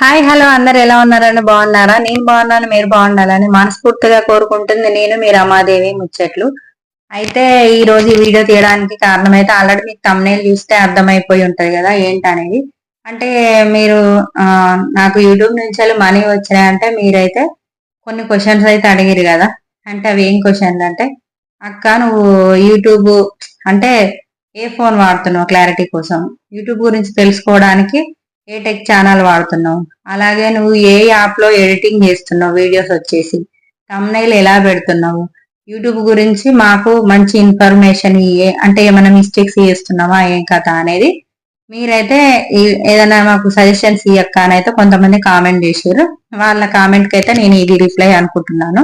Hi hello అందరు ఎలా ఉన్నారని బాగున్నారా? నేను బాగున్నాను మీరు బాగుండాలని మనస్ఫూర్తిగా కోరుకుంటుంది నేను మీ రమాదేవి ముచ్చట్లు. అయితే ఈ రోజు ఈ వీడియో తీయడానికి కారణం అయితే ఆల్రెడీ మీకు తమ్నేలు చూస్తే అర్థమైపోయి ఉంటది కదా ఏంటనేది. అంటే మీరు నాకు యూట్యూబ్ నుంచి మనీ వచ్చినాయంటే మీరైతే కొన్ని క్వశ్చన్స్ అయితే అడిగిరు కదా. అంటే అవి ఏం క్వశ్చన్లు అంటే అక్క నువ్వు యూట్యూబ్ అంటే ఏ ఫోన్ వాడుతున్నావు క్లారిటీ కోసం? యూట్యూబ్ గురించి తెలుసుకోవడానికి ఏ టెక్ ఛానల్ వాడుతున్నావు. అలాగే నువ్వు ఏ యాప్లో ఎడిటింగ్ చేస్తున్నావు? వీడియోస్ వచ్చేసి. తమ్నైల్ ఎలా పెడుతున్నావు? యూట్యూబ్ గురించి మాకు మంచి ఇన్ఫర్మేషన్ ఇయ్యే అంటే ఏమైనా మిస్టేక్స్ చేస్తున్నావా? ఏం కథ అనేది మీరైతే ఏదైనా మాకు సజెషన్స్ ఇయ్యక్క అని అయితే కొంతమంది కామెంట్ చేశారు. వాళ్ళ కామెంట్కి అయితే నేను ఇది రిప్లై అనుకుంటున్నాను.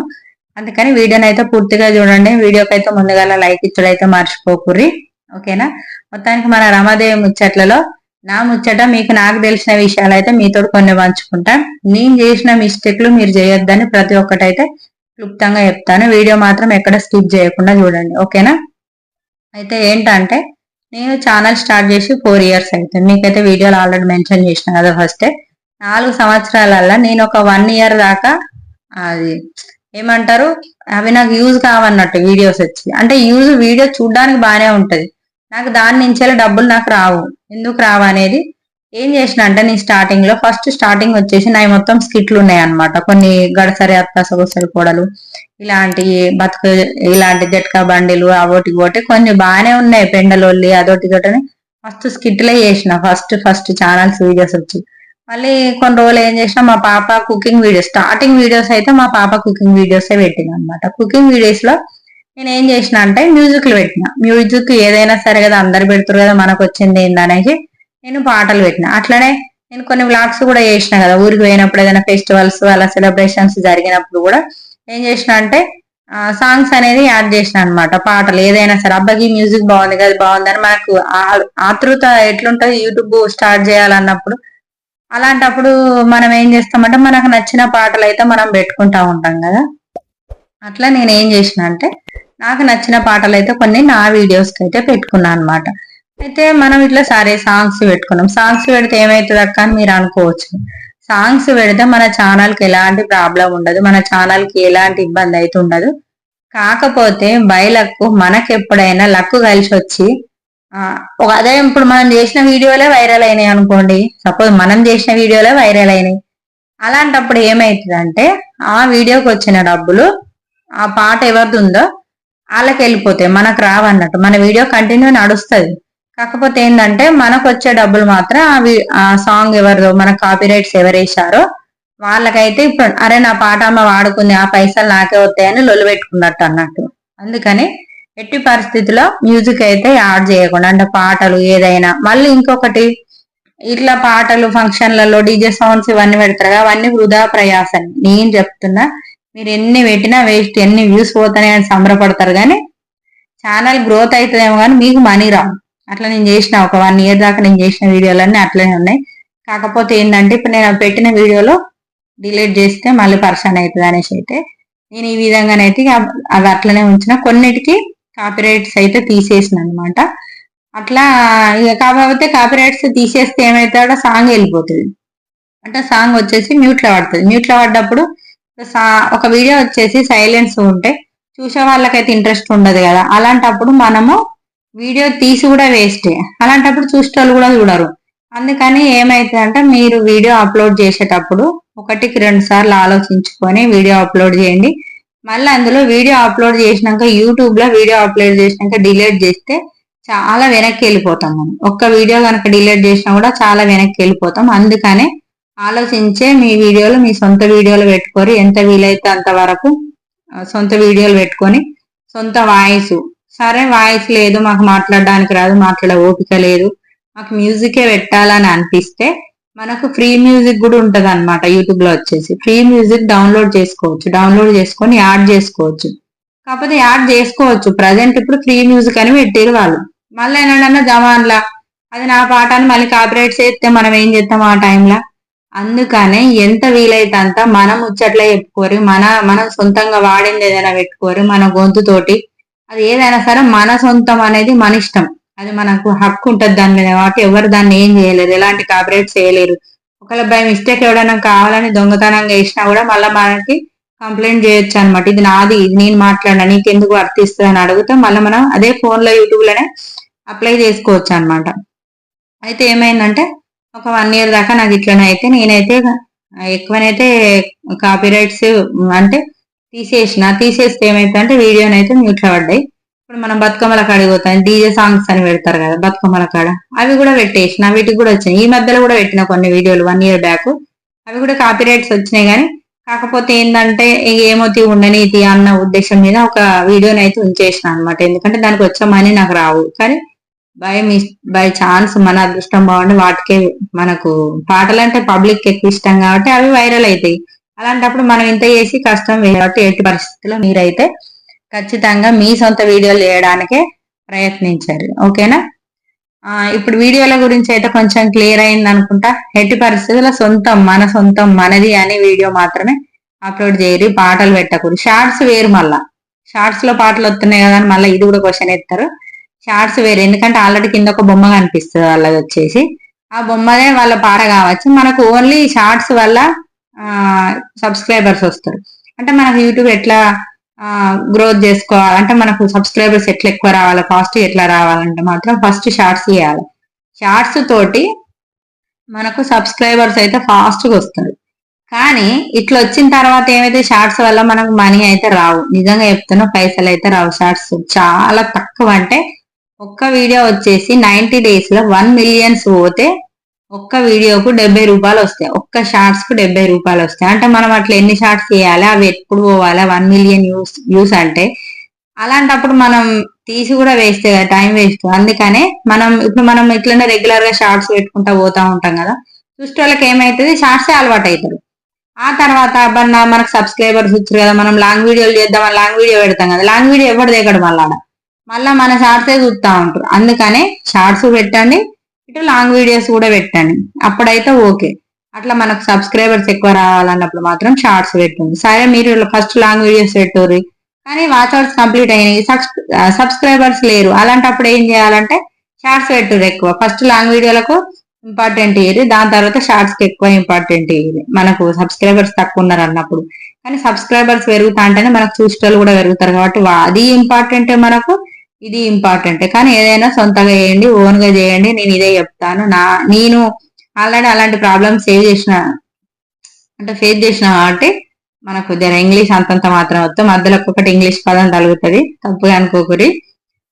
అందుకని వీడియోని అయితే పూర్తిగా చూడండి. వీడియోకి అయితే ముందుగా లైక్ ఇచ్చడైతే మర్చిపోకుర్రి. ఓకేనా మొత్తానికి మన రమాదేవి ముచ్చట్లలో నా ముచ్చట మీకు నాకు తెలిసిన విషయాలు అయితే మీతో కొన్ని పంచుకుంటా నేను చేసిన మిస్టేక్లు మీరు చేయొద్దని ప్రతి ఒక్కటైతే క్లుప్తంగా చెప్తాను. వీడియో మాత్రం ఎక్కడ స్కిప్ చేయకుండా చూడండి. ఓకేనా? అయితే ఏంటంటే నేను ఛానల్ స్టార్ట్ చేసి ఫోర్ ఇయర్స్ అయితే మీకైతే వీడియోలు ఆల్రెడీ మెన్షన్ చేసిన కదా ఫస్టే. నాలుగు సంవత్సరాలల్లా నేను ఒక వన్ ఇయర్ దాకా అది ఏమంటారు అవి నాకు యూజ్ కావన్నట్టు వీడియోస్ వచ్చి. అంటే యూజ్ వీడియో చూడడానికి బాగానే ఉంటది. నాకు దాని నుంచేలా డబ్బులు నాకు రావు. ఎందుకు రావా అనేది ఏం చేసిన అంటే నేను స్టార్టింగ్లో ఫస్ట్ స్టార్టింగ్ వచ్చేసి నా మొత్తం స్కిట్లు ఉన్నాయి అనమాట కొన్ని గడసరి అత్త సొగసరి కూడలు ఇలాంటి బతుకు ఇలాంటి జట్కా బండిలు అవోటి ఒకటి కొన్ని బాగానే ఉన్నాయి పెండలొల్లి అదొటి ఒకటి ఫస్ట్ స్కిట్లే చేసిన. ఫస్ట్ ఫస్ట్ ఛానల్స్ వీడియోస్ వచ్చి. మళ్ళీ కొన్ని రోజులు ఏం చేసిన మా పాప కుకింగ్ వీడియోస్ స్టార్టింగ్ వీడియోస్ అయితే మా పాప కుకింగ్ వీడియోసే పెట్టింది అనమాట కుకింగ్ వీడియోస్లో నేను ఏం చేసిన అంటే మ్యూజిక్లు పెట్టిన. మ్యూజిక్ ఏదైనా సరే కదా అందరు పెడుతురు కదా మనకు వచ్చింది ఏందనేసి నేను పాటలు పెట్టిన. అట్లనే నేను కొన్ని వ్లాగ్స్ కూడా చేసిన కదా. ఊరికి పోయినప్పుడు ఏదైనా ఫెస్టివల్స్ అలా సెలబ్రేషన్స్ జరిగినప్పుడు కూడా ఏం చేసిన అంటే సాంగ్స్ అనేది యాడ్ చేసిన అనమాట పాటలు ఏదైనా సరే. అబ్బాయి మ్యూజిక్ బాగుంది కదా బాగుందని మనకు ఆతృత ఎట్లుంటుంది? యూట్యూబ్ స్టార్ట్ చేయాలన్నప్పుడు. అలాంటప్పుడు మనం ఏం చేస్తామంటే మనకు నచ్చిన పాటలు అయితే మనం పెట్టుకుంటా ఉంటాం కదా. అట్లా నేను ఏం చేసిన అంటే నాకు నచ్చిన పాటలు అయితే కొన్ని నా వీడియోస్కి అయితే పెట్టుకున్నాను అనమాట అయితే మనం ఇట్లా సరే సాంగ్స్ పెట్టుకున్నాం. సాంగ్స్ పెడితే ఏమవుతుంది అక్క అని మీరు అనుకోవచ్చు. సాంగ్స్ పెడితే మన ఛానల్కి ఎలాంటి ప్రాబ్లం ఉండదు. మన ఛానల్కి ఎలాంటి ఇబ్బంది అయితే ఉండదు. కాకపోతే బయలకు మనకు ఎప్పుడైనా లక్ కలిసి వచ్చి అదే ఇప్పుడు మనం చేసిన వీడియోలే వైరల్ అయినాయి అనుకోండి. సపోజ్ మనం చేసిన వీడియోలే వైరల్ అయినాయి. అలాంటప్పుడు ఏమవుతుందంటే ఆ వీడియోకి వచ్చిన డబ్బులు ఆ పాట ఎవరిది ఉందో వాళ్ళకి వెళ్ళిపోతాయి మనకు రావన్నట్టు. మన వీడియో కంటిన్యూ నడుస్తుంది. కాకపోతే ఏంటంటే మనకు వచ్చే డబ్బులు మాత్రం అవి ఆ సాంగ్ ఎవరిదో మన కాపీ రైట్స్ ఎవరేసారో వాళ్ళకైతే ఇప్పుడు అరే నా పాట అమ్మ వాడుకుంది ఆ పైసలు నాకే వస్తాయని లొలు పెట్టుకున్నట్టు అన్నట్టు. అందుకని ఎట్టి పరిస్థితిలో మ్యూజిక్ అయితే యాడ్ చేయకుండా అంటే పాటలు ఏదైనా. మళ్ళీ ఇంకొకటి ఇట్లా పాటలు ఫంక్షన్లలో డీజే సౌండ్స్ ఇవన్నీ పెడతారు అవన్నీ వృధా ప్రయాసం నేను చెప్తున్నా మీరు ఎన్ని పెట్టినా వేస్ట్ ఎన్ని వ్యూస్ పోతాయని సంబరపడతారు కానీ ఛానల్ గ్రోత్ అవుతుందేమో కానీ మీకు మనీ రావు అట్లా నేను చేసిన ఒక వన్ ఇయర్ దాకా నేను చేసిన వీడియోలన్నీ అట్లనే ఉన్నాయి. కాకపోతే ఏంటంటే ఇప్పుడు నేను పెట్టిన వీడియోలో డిలీట్ చేస్తే మళ్ళీ పర్సన్ అవుతుంది అనేసి అయితే నేను ఈ విధంగానైతే అవి అట్లనే ఉంచిన. కొన్నిటికి కాపీరైట్స్ అయితే తీసేసిన అనమాట అట్లా ఇక కాకపోతే కాపీరైట్స్ తీసేస్తే ఏమవుతాడో సాంగ్ వెళ్ళిపోతుంది. అంటే సాంగ్ వచ్చేసి మ్యూట్లో పడుతుంది. మ్యూట్లో పడ్డప్పుడు ఒక వీడియో వచ్చేసి సైలెన్స్ ఉంటే చూసే వాళ్ళకైతే ఇంట్రెస్ట్ ఉండదు కదా. అలాంటప్పుడు మనము వీడియో తీసి కూడా వేస్టే అలాంటప్పుడు చూసేటోళ్ళు కూడా చూడరు. అందుకని ఏమైతుందంటే మీరు వీడియో అప్లోడ్ చేసేటప్పుడు ఒకటికి రెండు సార్లు ఆలోచించుకొని వీడియో అప్లోడ్ చేయండి. మళ్ళీ అందులో వీడియో అప్లోడ్ చేసినాక యూట్యూబ్లో వీడియో అప్లోడ్ చేసినాక డిలీట్ చేస్తే చాలా వెనక్కి వెళ్ళిపోతాం మనం. ఒక్క వీడియో కనుక డిలీట్ చేసినా కూడా చాలా వెనక్కి వెళ్ళిపోతాం. అందుకనే ఆలోచించే మీ వీడియోలు మీ సొంత వీడియోలు పెట్టుకొని ఎంత వీలైతే అంతవరకు సొంత వీడియోలు పెట్టుకొని సొంత వాయిస్. సరే వాయిస్ లేదు మాకు మాట్లాడడానికి రాదు మాట్లాడే ఓపిక లేదు మాకు మ్యూజికే పెట్టాలని అనిపిస్తే మనకు ఫ్రీ మ్యూజిక్ కూడా ఉంటుంది అనమాట యూట్యూబ్లో వచ్చేసి. ఫ్రీ మ్యూజిక్ డౌన్లోడ్ చేసుకోవచ్చు డౌన్లోడ్ చేసుకొని యాడ్ చేసుకోవచ్చు. కాకపోతే యాడ్ చేసుకోవచ్చు ప్రజెంట్ ఇప్పుడు ఫ్రీ మ్యూజిక్ అని పెట్టారు వాళ్ళు. మళ్ళీ ఏంటంటే జమాన్లా అది నా పాట అని మళ్ళీ కాపరేట్ చేస్తే మనం ఏం చేస్తాం ఆ టైంలో? అందుకనే ఎంత వీలైతే అంత మనం ముచ్చట్లే చెప్పుకోరు మన మనం సొంతంగా వాడింది ఏదైనా పెట్టుకోరు మన గొంతుతోటి. అది ఏదైనా సరే మన సొంతం అనేది మన ఇష్టం. అది మనకు హక్కు ఉంటుంది దాని మీద కాబట్టి ఎవరు దాన్ని ఏం చేయలేరు ఎలాంటి కాపరేట్ చేయలేరు. ఒకవేళ బై మిస్టేక్ ఎవడైనా కావాలని దొంగతనంగా వేసినా కూడా మళ్ళీ మనకి కంప్లైంట్ చేయొచ్చు అనమాట ఇది నాది ఇది నేను మాట్లాడినా నీకు ఎందుకు వర్తిస్తుంది అని అడిగితే మళ్ళీ మనం అదే ఫోన్లో యూట్యూబ్లోనే అప్లై చేసుకోవచ్చు అనమాట అయితే ఏమైందంటే ఒక వన్ ఇయర్ దాకా నాకు ఇట్లనే అయితే నేనైతే ఎక్కువనైతే కాపీ రైట్స్ అంటే తీసేసిన. తీసేస్తే ఏమైతే అంటే వీడియోనైతే మ్యూట్లో పడ్డాయి. ఇప్పుడు మనం బతుకమ్మల కాడికి పోతాం. డీజే సాంగ్స్ అని పెడతారు కదా బతుకమ్మల కాడ. అవి కూడా పెట్టేసిన. వీటికి కూడా వచ్చినాయి. ఈ మధ్యలో కూడా పెట్టిన కొన్ని వీడియోలు వన్ ఇయర్ బ్యాక్ అవి కూడా కాపీ రైట్స్ వచ్చినాయి కానీ కాకపోతే ఏంటంటే ఏమోతి ఉండనీతి అన్న ఉద్దేశం మీద ఒక వీడియోని అయితే ఉంచేసిన అనమాట ఎందుకంటే దానికి వచ్చే మనీ నాకు రావు. కానీ బై మిస్ బై ఛాన్స్ మన అదృష్టం బాగుండి వాటికే మనకు పాటలు అంటే పబ్లిక్ ఎక్కువ ఇష్టం కాబట్టి అవి వైరల్ అవుతాయి అలాంటప్పుడు మనం ఇంత చేసి కష్టం కాబట్టి ఎట్టి పరిస్థితుల్లో మీరైతే ఖచ్చితంగా మీ సొంత వీడియోలు చేయడానికే ప్రయత్నించారు ఓకేనా? ఇప్పుడు వీడియోల గురించి అయితే కొంచెం క్లియర్ అయింది అనుకుంటా. ఎట్టి పరిస్థితుల్లో సొంతం మన సొంతం మనది అనే వీడియో మాత్రమే అప్లోడ్ చేయరు పాటలు పెట్టకూడదు. షార్ట్స్ వేరు మళ్ళా. షార్ట్స్లో పాటలు వస్తున్నాయి కదా అని మళ్ళీ ఇది కూడా క్వశ్చన్ ఎత్తారు. షార్ట్స్ వేరు. ఎందుకంటే ఆల్రెడీ కింద ఒక బొమ్మ కనిపిస్తుంది వాళ్ళది వచ్చేసి. ఆ బొమ్మదే వాళ్ళ పాట కావచ్చు. మనకు ఓన్లీ షార్ట్స్ వల్ల సబ్స్క్రైబర్స్ వస్తారు. అంటే మనకు యూట్యూబ్ ఎట్లా గ్రోత్ చేసుకోవాలి? అంటే మనకు సబ్స్క్రైబర్స్ ఎట్లా ఎక్కువ రావాలి? ఫాస్ట్ ఎట్లా రావాలంటే మాత్రం ఫస్ట్ షార్ట్స్ చేయాలి. షార్ట్స్ తోటి మనకు సబ్స్క్రైబర్స్ అయితే ఫాస్ట్గా వస్తారు. కానీ ఇట్లా వచ్చిన తర్వాత ఏమైతే షార్ట్స్ వల్ల మనకు మనీ అయితే రావు. నిజంగా చెప్తున్నా పైసలు అయితే రావు. షార్ట్స్ చాలా తక్కువ అంటే ఒక్క వీడియో వచ్చేసి నైన్టీ డేస్లో వన్ మిలియన్స్ పోతే ఒక్క వీడియోకు డెబ్బై రూపాయలు వస్తాయి. ఒక్క షార్ట్స్కు డెబ్బై రూపాయలు వస్తాయి. అంటే మనం అట్లా ఎన్ని షార్ట్స్ చేయాలి? అవి ఎప్పుడు పోవాలి? వన్ మిలియన్ యూస్ యూస్ అంటే. అలాంటప్పుడు మనం తీసి కూడా వేస్ట్ కదా టైం వేస్ట్. అందుకనే మనం ఇప్పుడు మనం ఇట్లనే రెగ్యులర్గా షార్ట్స్ పెట్టుకుంటా పోతా ఉంటాం కదా. చూస్తే వాళ్ళకి ఏమైతుంది? షార్ట్స్ అలవాటు అవుతారు ఆ తర్వాత అబ్బన్నా మనకు సబ్స్క్రైబర్స్ వచ్చారు కదా మనం లాంగ్ వీడియోలు చేద్దాం లాంగ్ వీడియో పెడతాం కదా. లాంగ్ వీడియో ఎవరు దిగడం మళ్ళా మళ్ళా మన షార్ట్సే చూస్తూ ఉంటారు. అందుకనే షార్ట్స్ పెట్టండి ఇటు లాంగ్ వీడియోస్ కూడా పెట్టండి. అప్పుడైతే ఓకే. అట్లా మనకు సబ్స్క్రైబర్స్ ఎక్కువ రావాలన్నప్పుడు మాత్రం షార్ట్స్ పెట్టండి. సరే మీరు ఫస్ట్ లాంగ్ వీడియోస్ పెట్టుర్రి. కానీ వాచ్ అవర్స్ కంప్లీట్ అయినాయి. సబ్స్క్రైబర్స్ లేరు. అలాంటప్పుడు ఏం చేయాలంటే షార్ట్స్ పెట్టుర్రు ఎక్కువ. ఫస్ట్ లాంగ్ వీడియోలకు ఇంపార్టెంట్ ఇయ్యి దాని తర్వాత షార్ట్స్కి ఎక్కువ ఇంపార్టెంట్ ఇయ్యి మనకు సబ్స్క్రైబర్స్ తక్కువ ఉన్నారు అన్నప్పుడు కానీ సబ్స్క్రైబర్స్ పెరుగుతా అంటేనే మనకు చూసేటోళ్ళు కూడా పెరుగుతారు కాబట్టి అది ఇంపార్టెంట్ మనకు. ఇది ఇంపార్టెంట్ కానీ ఏదైనా సొంతంగా చేయండి ఓన్గా చేయండి నేను ఇదే చెప్తాను. నా నేను ఆల్రెడీ అలాంటి ప్రాబ్లమ్స్ సేవ్ చేసిన అంటే ఫేస్ చేసిన కాబట్టి మనకు జర ఇంగ్లీష్ అంతంత మాత్రం వస్తాం మధ్యలో ఒక్కొక్కటి ఇంగ్లీష్ పదం తగులుతుంది తప్పుగా అనుకోకూరి.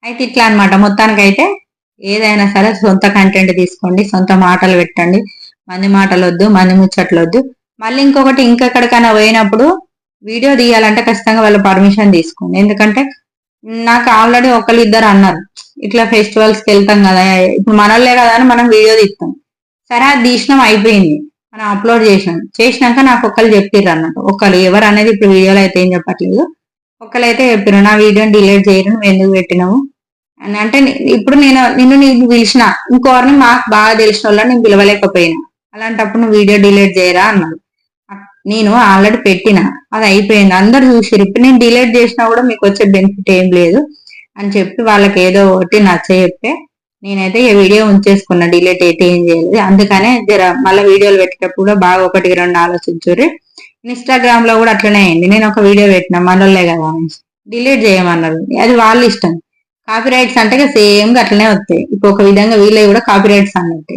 అయితే ఇట్లా అనమాట మొత్తానికైతే ఏదైనా సరే సొంత కంటెంట్ తీసుకోండి సొంత మాటలు పెట్టండి. మంది మాటలు వద్దు మంది ముచ్చట్లు వద్దు మళ్ళీ ఇంకొకటి ఇంకెక్కడికైనా పోయినప్పుడు వీడియో తీయాలంటే ఖచ్చితంగా వాళ్ళ పర్మిషన్ తీసుకోండి. ఎందుకంటే నాకు ఆల్రెడీ ఒకళ్ళు ఇద్దరు అన్నారు. ఇట్లా ఫెస్టివల్స్కి వెళ్తాం కదా ఇప్పుడు మనల్లే కదా అని మనం వీడియో తీస్తాం. సరే అది తీసినాం అయిపోయింది. మనం అప్లోడ్ చేసినాం. చేసినాక నాకు ఒకళ్ళు చెప్పిర్రు అన్నట్టు ఒకళ్ళు ఎవరు అనేది ఇప్పుడు వీడియోలో అయితే ఏం చెప్పట్లేదు. ఒకళ్ళు అయితే చెప్పారు నా వీడియోని డిలీట్ చేయరు నువ్వు ఎందుకు పెట్టినావు? అని. అంటే ఇప్పుడు నేను నిన్ను నీకు పిలిచిన ఇంకోరిని మాకు బాగా తెలిసిన వాళ్ళని నేను పిలవలేకపోయినా. అలాంటప్పుడు నువ్వు వీడియో డిలీట్ చేయరా అన్నాడు. నేను ఆల్రెడీ పెట్టిన. అది అయిపోయింది. అందరు చూసారు ఇప్పుడు నేను డిలీట్ చేసినా కూడా మీకు వచ్చే బెనిఫిట్ ఏం లేదు అని చెప్పి వాళ్ళకి ఏదో ఒకటి నచ్చ చెప్తే నేనైతే ఈ వీడియో ఉంచేసుకున్నా. డిలీట్ అయితే ఏం చేయలేదు. అందుకనే జర మళ్ళీ వీడియోలు పెట్టేటప్పుడు కూడా బాగా ఒకటి రెండు ఆలోచించుర్రి. ఇన్స్టాగ్రామ్లో కూడా అట్లనే అయింది. నేను ఒక వీడియో పెట్టిన. మనోళ్ళే కదా డిలీట్ చేయమన్నారు. అది వాళ్ళ ఇష్టం. కాపీ రైట్స్ అంటే సేమ్గా అట్లనే వస్తాయి. ఇప్పుడు ఒక విధంగా వీళ్ళే కూడా కాపీ రైట్స్ అన్నట్టే.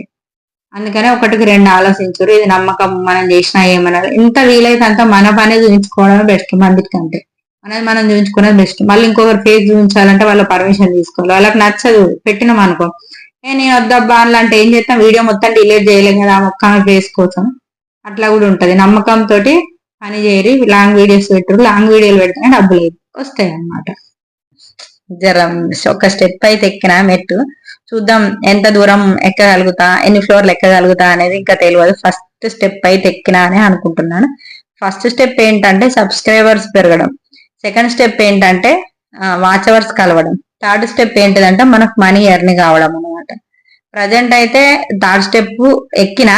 అందుకనే ఒకటికి రెండు ఆలోచించరు. ఇది నమ్మకం మనం చేసినా ఏమన్నారు ఎంత వీలైతే అంత మన పని చూపించుకోవడమే బెస్ట్ కంటే అనేది మనం చూపించుకునేది బెస్ట్. మళ్ళీ ఇంకొకరు ఫేస్ చూపించాలంటే వాళ్ళ పర్మిషన్ తీసుకోవాలి. వాళ్ళకి నచ్చదు. పెట్టినాం అనుకో. ఏ నేను వద్దబ్బా అంటే ఏం చేస్తాం? వీడియో మొత్తం డిలీట్ చేయలేం కదా మొక్క ఫేస్ కోసం. అట్లా కూడా ఉంటది. నమ్మకంతో పని చేయరు. లాంగ్ వీడియోస్ పెట్టరు. లాంగ్ వీడియోలు పెడితేనే డబ్బులు వస్తాయి అన్నమాట జర ఒక స్టెప్ అయితే ఎక్కిన మెట్టు. చూద్దాం ఎంత దూరం ఎక్కగలుగుతా ఎన్ని ఫ్లోర్లు ఎక్కగలుగుతా అనేది ఇంకా తెలియదు ఫస్ట్ స్టెప్ అయితే ఎక్కినా అని అనుకుంటున్నాను. ఫస్ట్ స్టెప్ ఏంటంటే సబ్స్క్రైబర్స్ పెరగడం. సెకండ్ స్టెప్ ఏంటంటే వాచ్ అవర్స్ కలవడం. థర్డ్ స్టెప్ ఏంటిదంటే మనకు మనీ ఎర్న్ కావడం అనమాట ప్రజెంట్ అయితే థర్డ్ స్టెప్ ఎక్కిన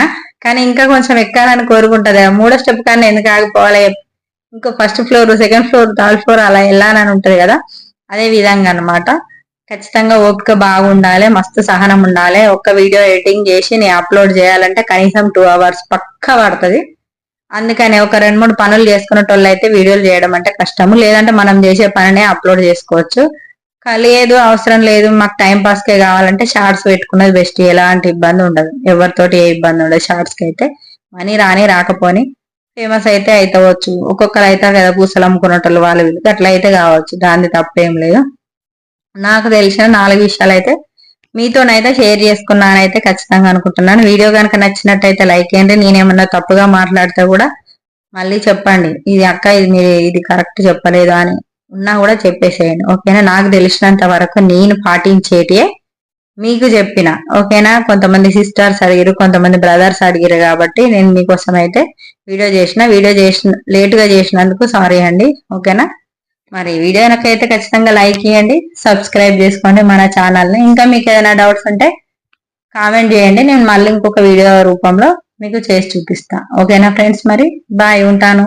కానీ ఇంకా కొంచెం ఎక్కాలని కోరుకుంటది. మూడో స్టెప్ కానీ ఎందుకు ఆగిపోవాలి? ఇంకో first floor second floor third floor అలా వెళ్ళాలని ఉంటది కదా. అదే విధంగా అనమాట ఖచ్చితంగా ఓపిక బాగుండాలి మస్తు సహనం ఉండాలి. ఒక్క వీడియో ఎడిటింగ్ చేసి నేను అప్లోడ్ చేయాలంటే కనీసం టూ అవర్స్ పక్కా పడుతుంది. అందుకని ఒక రెండు మూడు పనులు చేసుకునేటోళ్ళు అయితే వీడియోలు చేయడం అంటే కష్టము. లేదంటే మనం చేసే పనినే అప్లోడ్ చేసుకోవచ్చు. లేదు అవసరం లేదు. మాకు టైం పాస్కే కావాలంటే షార్ట్స్ పెట్టుకున్నది బెస్ట్ ఎలాంటి ఇబ్బంది ఉండదు. ఎవరితోటి ఏ ఇబ్బంది ఉండదు షార్ట్స్కి అయితే. మనీ రాని రాకపోని ఫేమస్ అయితే అయితవచ్చు. ఒక్కొక్కరు అయితే కదా పూసలు అమ్ముకున్నట్లు వాళ్ళు అట్లా అయితే కావచ్చు. దాని తప్పేం లేదు. నాకు తెలిసిన నాలుగు విషయాలు అయితే మీతోనైతే షేర్ చేసుకున్నానైతే ఖచ్చితంగా అనుకుంటున్నాను. వీడియో కనుక నచ్చినట్టయితే లైక్ చేయండి. నేనేమన్నా తప్పుగా మాట్లాడితే కూడా మళ్ళీ చెప్పండి. ఇది అక్క ఇది మీరు ఇది కరెక్ట్ చెప్పలేదు అని ఉన్నా కూడా చెప్పేసేయండి. ఓకేనా? నాకు తెలిసినంత వరకు నేను పాటించేటియే మీకు చెప్పిన. ఓకేనా? కొంతమంది సిస్టర్స్ అడిగిరు కొంతమంది బ్రదర్స్ అడిగారు కాబట్టి నేను మీకోసం అయితే వీడియో చేసిన వీడియో చేసిన లేటుగా చేసినందుకు సారీ అండి. ఓకేనా? మరి వీడియో అయితే ఖచ్చితంగా లైక్ చేయండి సబ్స్క్రైబ్ చేసుకోండి మన ఛానల్ని. ఇంకా మీకు ఏదైనా డౌట్స్ ఉంటే కామెంట్ చేయండి నేను మళ్ళీ ఇంకొక వీడియో రూపంలో మీకు చేసి చూపిస్తా. ఓకేనా ఫ్రెండ్స్ మరి? బాయ్ ఉంటాను.